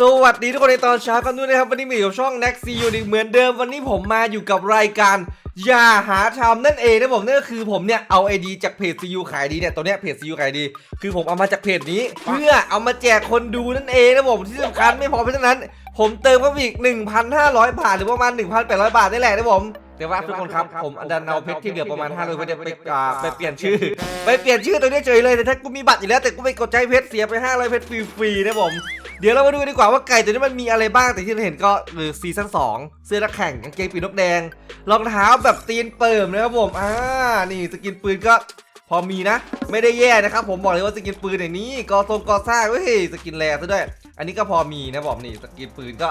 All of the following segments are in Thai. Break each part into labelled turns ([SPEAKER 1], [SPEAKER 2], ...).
[SPEAKER 1] สวัสดีทุกคนในตอนเช้ากันด้วยนะครับ วันนี้มีอยู่ช่อง Next c u เหมือนเดิมวันนี้ผมมาอยู่กับรายการอย่าหาทำนั่นเองนะผมนั่นก็คือผมเนี่ยเอาไอดีจากเพจ CU ขายดีเนี่ยตัวเนี้ยเพจ CU ขายดี คือผมเอามาจากเพจนี้ เพื่อเอามาแจกคนดูนั่นเองนะผมที่สำคัญไม่พอเพียงเท่านั้น ผมเติมเข้าไปอีก 1,500 บาทหรือประมาณ 1,800 บาทนี่แหละนะผมแต่ว่าทุกคนครับผมดันเอาเพชรที่เหลือประมาณ500เพชรเนี่ยไปไปเปลี่ยนชื่อ ไปเปลี่ยนชื่อตัวนี้เฉยเลยแต่ถ้ากูมีบัตรอยู่แล้วแต่กูไปกดใช้เพชรเสียไป500เพชรฟรีๆนะผม เดี๋ยวเรามาดูกันดีกว่าว่าไก่ตัวนี้มันมีอะไรบ้างแต่ที่เราเห็นก็หรือซีซั่น2เสื้อนักแข่งกางเกงปีกนกแดงรองเท้าแบบตีนเปิ่มนะครับผมอ่านี่สกินปืนก็พอมีนะ ไม่ได้แย่นะครับ ผมบอกเลยว่าสกินปืนอย่างนี้กอทรงกอซ่าเฮ้ยสกินแรงซะด้วย อันนี้ก็พอมีนะบอกนี่สกินปืนก็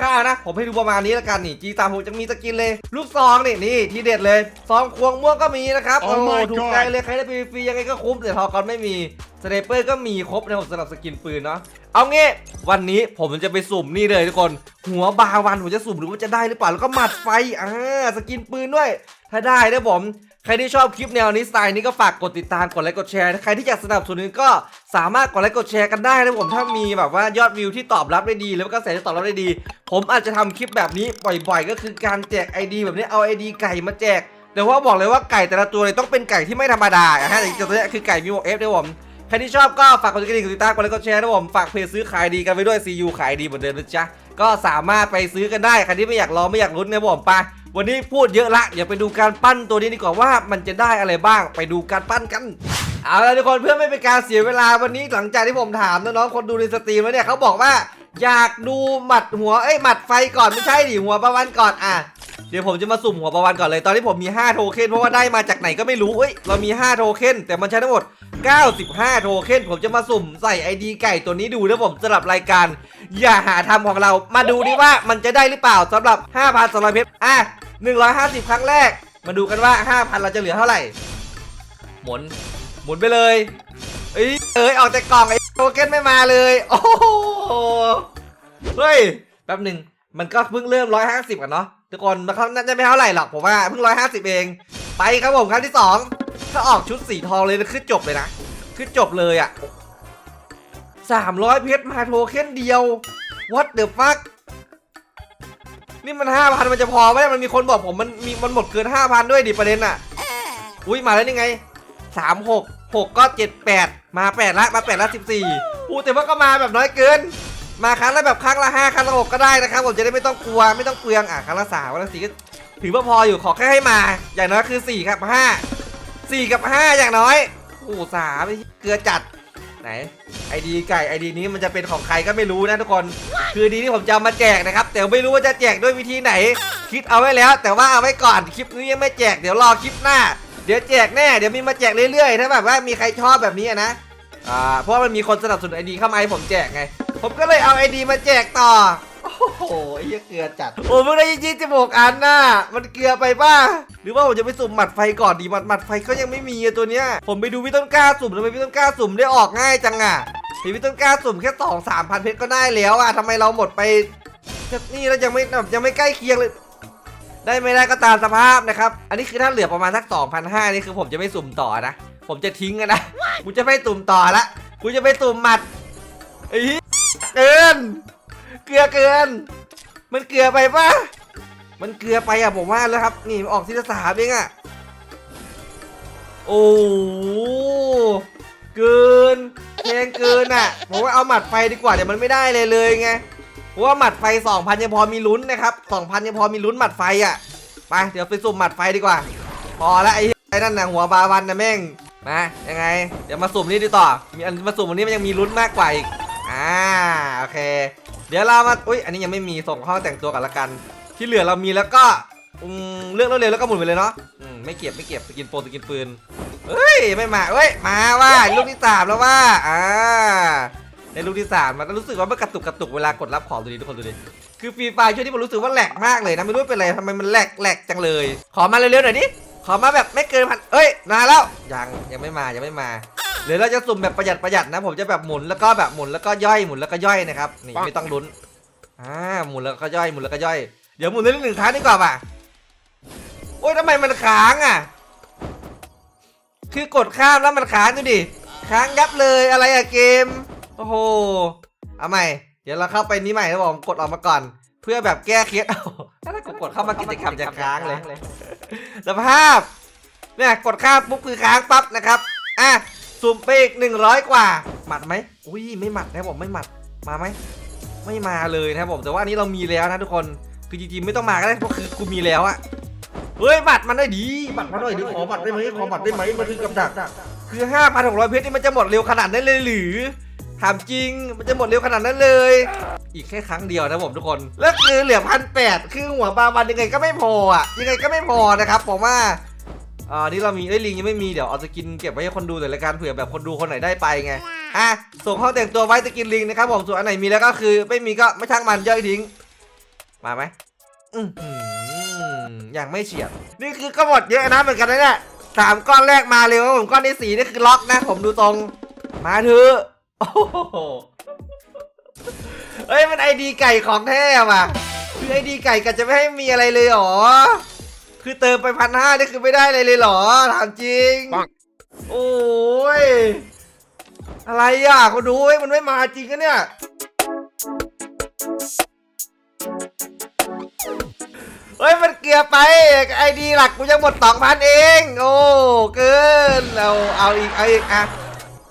[SPEAKER 1] คร่าวๆนะ ผมให้ดูประมาณนี้แล้วกันนี่จีตามผมจะมีสกินเลย ลูกซองนี่นี่ที่เด็ดเลยซองควงม่วงก็มีนะครับ
[SPEAKER 2] Oh
[SPEAKER 1] โอ้โห
[SPEAKER 2] my
[SPEAKER 1] ถูก
[SPEAKER 2] God
[SPEAKER 1] ใจเลยใครได้ฟรีๆยังไงก็คุ้มแต่ทอก่อนไม่มีสไนเปอร์ก็มีครบนะผมสำหรับสกินปืนเนาะ เอางี้ วันนี้ผมจะไปสุ่มนี่เลยทุกคน หัวบาวันผมจะสุ่มหรือว่าจะได้หรือเปล่าแล้วก็หมัดไฟอ่าสกินปืนด้วย ถ้าได้นะผมใครที่ชอบคลิปแนวนี้สไตล์นี้ก็ฝากกดติดตามกดไลค์กดแชร์ใครที่อยากสนับสนุนก็สามารถกดไลค์กดแชร์กันได้นะผมถ้ามีแบบว่ายอดวิวที่ตอบรับได้ดี แล้วก็กระแสที่ตอบรับได้ดี ผมอาจจะทำคลิปแบบนี้บ่อย ๆ ก็คือการแจก ID แบบนี้เอา ID ไก่มาแจกแต่ว่าบอกเลยว่าไก่แต่ละตัวเลยต้องเป็นไก่ที่ไม่ธรรมดาอะฮะแต่ตัวเนี้ยคือไก่มีหมวกเอฟด้วยผม ใครที่ชอบก็ฝากกดกระดิ่งกดติดตามกดไลค์กดแชร์นะผมฝากเพจซื้อขายดีกันไปด้วย CU ขายดีเหมือนเดิมนะจ๊ะก็สามารถไปซื้อกันได้ใครที่ไม่อยากรอไม่อยากลุ้นนะผมไปวันนี้พูดเยอะละเดี๋ยวไปดูการปั้นตัวนี้ดีกว่าว่ามันจะได้อะไรบ้างไปดูการปั้นกันเอาละทุกคนเพื่อไม่เป็นการเสียเวลาวันนี้หลังจากที่ผมถามน้องๆคนดูในสตรีมแล้วเนี่ยเขาบอกว่า อยากดูหมัดหัวเอ้ยหมัดไฟก่อนไม่ใช่ดิหัวประวันก่อนอะเดี๋ยวผมจะมาสุ่มหัวประวันก่อนเลยตอนนี้ผมมี 5 โทเค็นเพราะว่าได้มาจากไหนก็ไม่รู้เอ้ยเรามี 5 โทเค็นแต่มันใช้ทั้งหมด 95 โทเค็นผมจะมาสุ่มใส่ ID ไก่ตัวนี้ดูนะผมสำหรับรายการ อย่าหาทำของเรามาดูดิว่ามันจะได้หรือเปล่าสำหรับ5,000 เพชรอะ 150 ครั้งแรก มาดูกันว่า 5,000 เราจะเหลือเท่าไหร่ หมุน หมุนไปเลยเอ้ยเอ้ยออกจากกล่องไอ้โทเค็นไม่มาเลย โอ้โหเฮ้ยแป๊บหนึ่งมันก็เพิ่งเริ่ม 150 กันเนาะทุกคนมันเขาน่าจะไม่เท่าไหร่หรอกผมว่าเพิ่ง 150 เอง ไปครับผมครั้งที่ 2 ถ้าออกชุดสีทองเลยนะคือจบเลยนะ คือจบเลยอะ่ะ300เพชรมาโทเค็นเดียว what the fuck นี่มัน5,000มันจะพอไหมมันมีคนบอกผมมันมีมันหมดเกิน5,000ด้วยดิประเด็นอะ อุ้ยมาแล้วนี่ไง3 6 6ก็7 8มา8ละมา8ละ14อู้แต่ว่าก็มาแบบน้อยเกิน มาครั้งละแบบครั้งละ5ครั้งละ6ก็ได้นะครับ ผมจะได้ไม่ต้องกลัวไม่ต้องเปลืองอะครั้งละ3ครั้งละ4ก็ถือว่าพออยู่ขอแค่ให้มา อย่างน้อยคือ4กับ5 4กับ5อย่างน้อยโอ้สามไอ้เกลือจัดไหนไอดีไก่ไอดีนี้มันจะเป็นของใครก็ไม่รู้นะทุกคน คือดีที่ผมจะเอามาแจกนะครับ แต่ไม่รู้ว่าจะแจกด้วยวิธีไหน คิดเอาไว้แล้ว แต่ว่าเอาไว้ก่อนคลิปนี้ยังไม่แจกเดี๋ยวรอคลิปหน้า เดี๋ยวแจกแน่เดี๋ยวมีมาแจกเรื่อยๆถ้าแบบว่ามีใครชอบแบบนี้อะนะอ่าเพราะว่ามันมีคนสนับสนุนไอดีเข้ามาให้ผมแจกไง ผมก็เลยเอาไอดีมาแจกต่อ โอ้โหไอ้เหี้ยเกลือจัด โอ้เพิ่งได้ยี่สิบหกอันน่ะ มันเกลือไปป่ะ หรือว่าผมจะไปสุ่มหมัดไฟก่อนดีหมัดหมัดไฟก็ยังไม่มีอะตัวเนี้ย ผมไปดูพี่ต้นกล้าสุ่มทำไมพี่ต้นกล้าสุ่มได้ออกง่ายจังอะพี่ต้นกล้าสุ่มแค่สองสามพันเพชรก็ได้แล้วอะทำไมเราหมดไปนี่แล้วยังไม่ยังไม่ใกล้เคียงเลย ได้ไม่ได้ก็ตามสภาพนะครับ อันนี้คือถ้าเหลือประมาณสัก2,500นี่คือผมจะไม่สุ่มต่อนะ ผมจะทิ้งกันนะกูจะไม่สุ่มต่อละกูจะไปสุ่มหมัดไอ้เหี้ยเกิน เกลือเกิน มันเกลือไปปะมันเกลือไปอะผมว่าแล้วครับ นี่ออกทีละสามเองอะโอ้เกินแพงเกินอะผมว่าเอาหมัดไฟดีกว่าเดี๋ยวมันไม่ได้เลยเลยไงเพราะว่าหมัดไฟ2,000ยังพอมีลุ้นนะครับ2,000ยังพอมีลุ้นหมัดไฟอะ ไปเดี๋ยวไปสุ่มหมัดไฟดีกว่า พอละไอ้ไอ้นั่นนะหัวบาวันนะแม่ง มายังไง เดี๋ยวมาสุ่มนี่ดีต่อ มีอันมาสุ่มวันนี้มันยังมีลุ้นมากกว่าอีก อ่าโอเค เดี๋ยวเรามาอุ้ยอันนี้ยังไม่มีส่งห้องแต่งตัวกันละกัน ที่เหลือเรามีแล้วก็อืมเลือกเร็วๆแล้วก็หมุนไปเลยเนาะอืมไม่เก็บไม่เก็บสกินโปรสกินปืนเฮ้ยไม่มาเฮ้ยมาว่าลูกที่สามแล้วว่าอ่าในลูกที่สามมันรู้สึกว่ามันกระตุกกระตุกเวลากดรับของดูดิทุกคนดูดิคือฟรีไฟช่วงนี้ผมรู้สึกว่าแหลกมากเลยนะไม่รู้เป็นอะไรทำไมมันแหลกแหลกจังเลย ขอมาเร็วๆหน่อยดิขอมาแบบไม่เกินพันเอ้ยนานแล้วยังยังไม่มายังไม่มา เดี๋ยวเราจะสุ่มแบบประหยัดประหยัดนะ ผมจะแบบหมุนแล้วก็แบบหมุนแล้วก็ย่อยหมุนแล้วก็ย่อยนะครับนี่ไม่ต้องลุ้นอ่าหมุนแล้วก็ย่อยหมุนแล้วก็ย่อย เดี๋ยวหมุนได้หนึ่งครั้งดีกว่าป่ะโอ้ยทำไมมันค้างอะ คือกดข้ามแล้วมันค้างดูดิค้างยับเลยอะไรอะเกมโอ้โหเอาใหม่ดี๋ยวเราเข้าไปนี้ใหม่นะผมกดออกมาก่อน เพื่อแบบแก้เคล็ดเอาถ้ากูกดเข้ามากิจกรรมจะค้างเลยสภาพเนี่ยกดข้ามปุ๊บคือค้างปั๊บนะครับอะ สุ่มไปอีกหนึ่งร้อยกว่า หมัดไหมอุ้ยไม่หมัดนะผมไม่หมัดมาไหมไม่มาเลยนะครับผมแต่ว่าอันนี้เรามีแล้วนะทุกคนคือจริงๆไม่ต้องมาก็ได้เพราะคือกูมีแล้วอะเฮ้ยหมัดมันได้ดีหมัดมันหน่อยดิขอหมัดได้ไหมขอหมัดได้ไหมมันคือกับดักคือ5,600เพชรนี่มันจะหมดเร็วขนาดนั้นเลยหรือถามจริงมันจะหมดเร็วขนาดนั้นเลย อีกแค่ครั้งเดียวนะผมทุกคน แล้วคือเหลือพันแปดคือหัวบาวันยังไงก็ไม่พออะยังไงก็ไม่พอนะครับผมว่า อ่านี่เรามีเอ้ลิงยังไม่มีเดี๋ยวเอาสกินเก็บไว้ให้คนดูแต่ละการเผื่อแบบคนดูคนไหนได้ไปไงอะส่งห้อแต่งตัวไว้สกินลิงนะครับผมส่วนอันไหนมีแล้วก็คือ ไม่มีก็ไม่ช่างมันย่อยทิ้ง มาไหมอือหือย่างไม่เฉียดนี่คือก็หมดเยอะนะเหมือนกันนะเนี่ยสามก้อนแรกมาเร็วผมก้อนที่สี่นี่คือล็อกนะ ผมดูตรง มาเถอะโอ้โหเฮ้ยมันไอดีไก่ของแท้ว่ะคือไอดีไก่กันจะไม่ให้มีอะไรเลยหรอ คือเติมไปพันห้านี่คือไม่ได้อะไรเลยเหรอ ถามจริง
[SPEAKER 2] ปัง
[SPEAKER 1] โอ้ย อะไรอะเขาดูเฮ้ยมันไม่มาจริงกันเนี่ย เฮ้ย มันเกลียร์ไปไอดีหลักกูยังหมดสองพันเอง โอ้ เกิน เอาเอาอีก เอาอีกอะ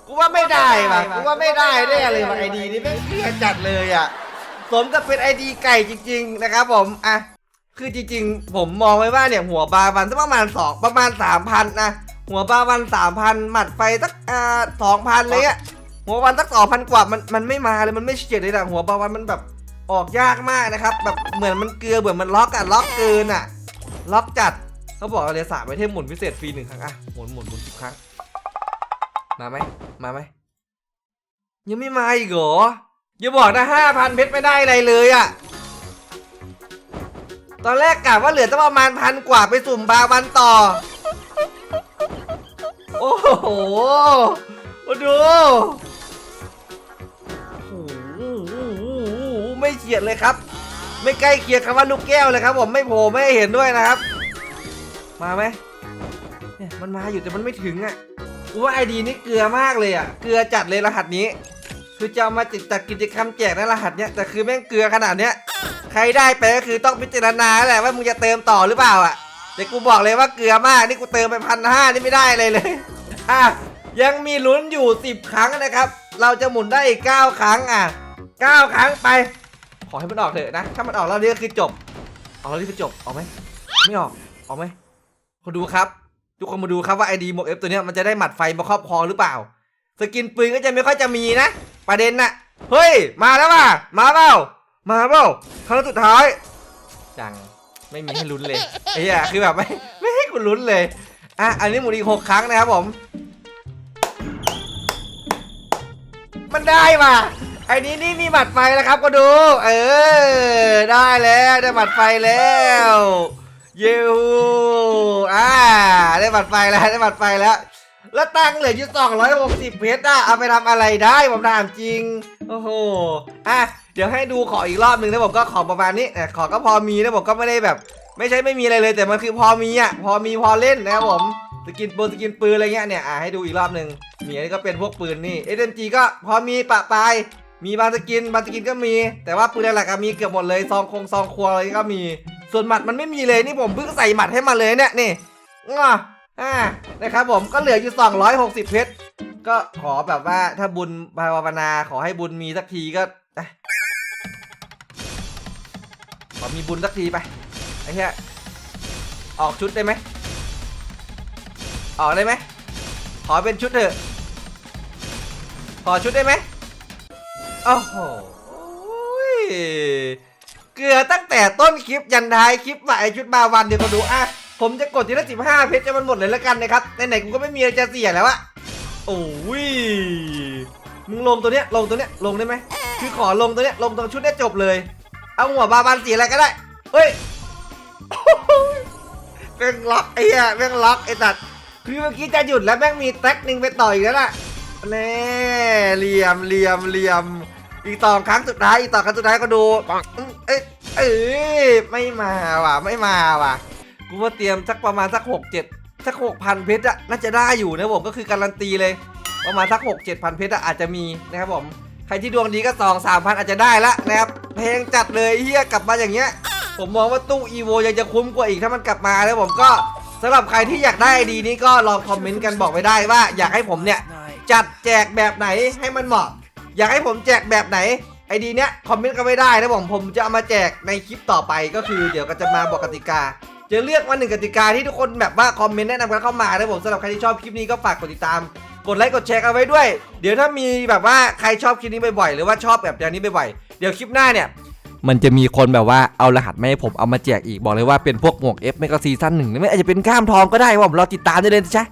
[SPEAKER 1] กูว่าไม่ได้ว่ะ กูว่าไม่ได้แน่เลยว่ะไอดีนี่ไม่งเกลียร์จัดเลยอะ สมกับเป็นไอดีไก่จริง ๆ นะครับผม อะ คือจริงๆ ผมมองไว้ว่าเนี่ยหัวบาวันสักประมาณสองประมาณสามพันนะหัวบาวันสามพันหมัดไฟสักอ่าสองพันเลยอะหัววันสักสองพันกว่ามันมันไม่มาเลยมันไม่เฉียดเลยนะหัวบาวันมันแบบออกยากมากนะครับ แบบเหมือนมันเกลือเหมือนมันล็อกอะล็อกเกินอะล็อกจัดเขาบอกเอาเลยสามไอเทมหมุนพิเศษฟรีหนึ่งครั้งอะหมุนหมุนหมุนสิบครั้งมาไหมมาไหมยังไม่มาอีกเหรออย่าบอกนะห้าพันเพชรไม่ได้อะไรเลยอะ ตอนแรกกะว่าเหลือตั้งประมาณพันกว่าไปสุ่มบาวันต่อ โอ้โหดูโอ้โหไม่เฉียดเลยครับ ไม่ใกล้เคียงคำว่าลูกแก้วเลยครับ ผมไม่โผล่ไม่เห็นด้วยนะครับ มาไหมเนี่ยมันมาอยู่แต่มันไม่ถึงอะกูว่าไอดีนี่เกลือมากเลยอะ เกลือจัดเลยรหัสนี้ คือจะเอามาจัดกิจกรรมแจกในรหัสเนี้ยแต่คือแม่งเกลือขนาดเนี้ย รได้ไปก็คือต้องพิจารณาแหละว่ามึงจะเติมต่อหรือเปล่าอะแต่กูบอกเลยว่าเกลือมากนี่กูเติมไปพันห้านี่ไม่ได้เลยเลยอะยังมีลุ้นอยู่ 10 ครั้งนะครับ เราจะหมุนได้อีก9ครั้งอะ 9 ครั้งไป ขอให้มันออกเถอะนะ ถ้ามันออกแล้วนี่ก็คือจบ ออกแล้วนี่คือจบ ออกไหม ไม่ออก ออกไหมคนดูครับ ทุกคนมาดูครับว่าไอดีหมวกเอฟตัวเนี้ยมันจะได้หมัดไฟมาครอบครองหรือเปล่า สกินปืนก็จะไม่ค่อยจะมีนะ ประเด็นน่ะ เฮ้ย มาแล้วว่ะ มาเปล่า มาเปล่าครั้งสุดท้ายจังไม่มีให้ลุ้นเลยไอ้เหี้ยคือแบบไม่ไม่ให้กูลุ้นเลยอะอันนี้หมุนอีกหกครั้งนะครับผม มันได้ว่ะไอ้นี้นี่มีบัตรไฟแล้วครับก็ดู เออ ได้แล้วได้บัตรไฟแล้วเยูอ่าได้บัตรไฟแล้วได้บัตรไฟแล้ว แล้วตังเหลืออยู่260เพชรอะเอาไปทำอะไรได้ผมถามจริง โอ้โหอะ ดี๋ยวให้ดูขออีกรอบหนึ่งนะผมก็ขอประมาณนี้ขอก็พอมีนะผมก็ไม่ได้แบบ ไม่ใช่ไม่มีอะไรเลยแต่มันคือพอมีอะพอมีพอเล่นนะครับผมสกินปืนสกินปืนอะไรเงี้ยเนี่ยอะให้ดูอีกรอบหนึ่งมีอันนี้ก็เป็นพวกปืนนี่ SMG ก็พอมีปะปายมีบางสกินบางสกินก็มี แต่ว่าปืนหลักๆมีเกือบหมดเลยซองคงซองครัวอะไรก็มี ส่วนหมัดมันไม่มีเลยนี่ผมเพิ่งใส่หมัดให้มาเลยเนี่ยนี่งออ่านะครับผมก็เหลืออยู่ 260 เพชรก็ขอแบบว่าถ้าบุญภาวนาขอให้บุญมีสักทีก็ ขอมีบุญสักทีไปไอ้เหี้ยออกชุดได้ไหมออกได้ไหมขอเป็นชุดเถอะขอชุดได้ไหมโอ้โหยเกลือตั้งแต่ต้นคลิปยันท้ายคลิปว่าไอชุดบาวันเดี๋ยวมาดูอะผมจะกดทีละสิบห้าเพชรจะมันหมดเลยแล้วกันนะครับไหนๆกูก็ไม่มีอะไรจะเสียแล้วอะโอ้ยมึงลงตัวเนี้ยลงตัวเนี้ยลงได้ไหมคือขอลงตัวเนี้ยลงตรงชุดเนี้จบเลย เอาหัวบาวันสีอะไรก็ได้ เฮ้ยแม่งล็อกไอ้เหี้ยแม่งล็อกไอ้ตัดคือเมื่อกี้จะหยุดแล้วแม่งมีแท็กหนึ่งไปต่ออีกแล้วล่ะแน่เหลี่ยมเหลี่ยมเหลี่ยม อีกต่อครั้งสุดท้ายอีกต่อครั้งสุดท้ายก็ดูเอ้ยเอ้ยไม่มาว่ะไม่มาว่ะกูว่าเตรียมสักประมาณสักหกเจ็ดสักหกพันเพชรอะน่าจะได้อยู่นะผมก็คือการันตีเลย ประมาณสักหกเจ็ดพันเพชรอะอาจจะมีนะครับผมใครที่ดวงดีก็สองสามพันอาจจะได้ละนะครับ เพลงจัดเลยเฮียกลับมาอย่างเงี้ย ผมมองว่าตู้อีโวยังจะคุ้มกว่าอีกถ้ามันกลับมาแล้วผมก็สำหรับใครที่อยากได้ไอดีนี้ก็ลองคอมเมนต์กันบอกไว้ได้ว่า อยากให้ผมเนี่ยจัดแจกแบบไหนให้มันเหมาะ อยากให้ผมแจกแบบไหนไอดีเนี้ยคอมเมนต์กันไม่ได้นะผมผมจะเอามาแจกในคลิปต่อไปก็คือเดี๋ยวก็จะมาบอกกติกา จะเลือกมาหนึ่งกติกาที่ทุกคนแบบว่าคอมเมนต์แนะนำกันเข้ามานะผมสำหรับใครที่ชอบคลิปนี้ก็ฝากกดติดตาม กดไลค์กดแชร์กันไว้ด้วย เดี๋ยวถ้ามีแบบว่าใครชอบคลิปนี้บ่อยๆหรือว่าชอบแบบอย่างนี้บ่อยๆ เดี๋ยวคลิปหน้าเนี่ยมันจะมีคนแบบว่าเอารหัสไม่ให้ผมเอามาแจกอีกบอกเลยว่าเป็นพวกหมวกเอฟไม่ก็ซีซั่นหนึ่งไม่อาจจะเป็นข้ามทองก็ได้ว่าผมรอติดตามได้เลยจ๊ะ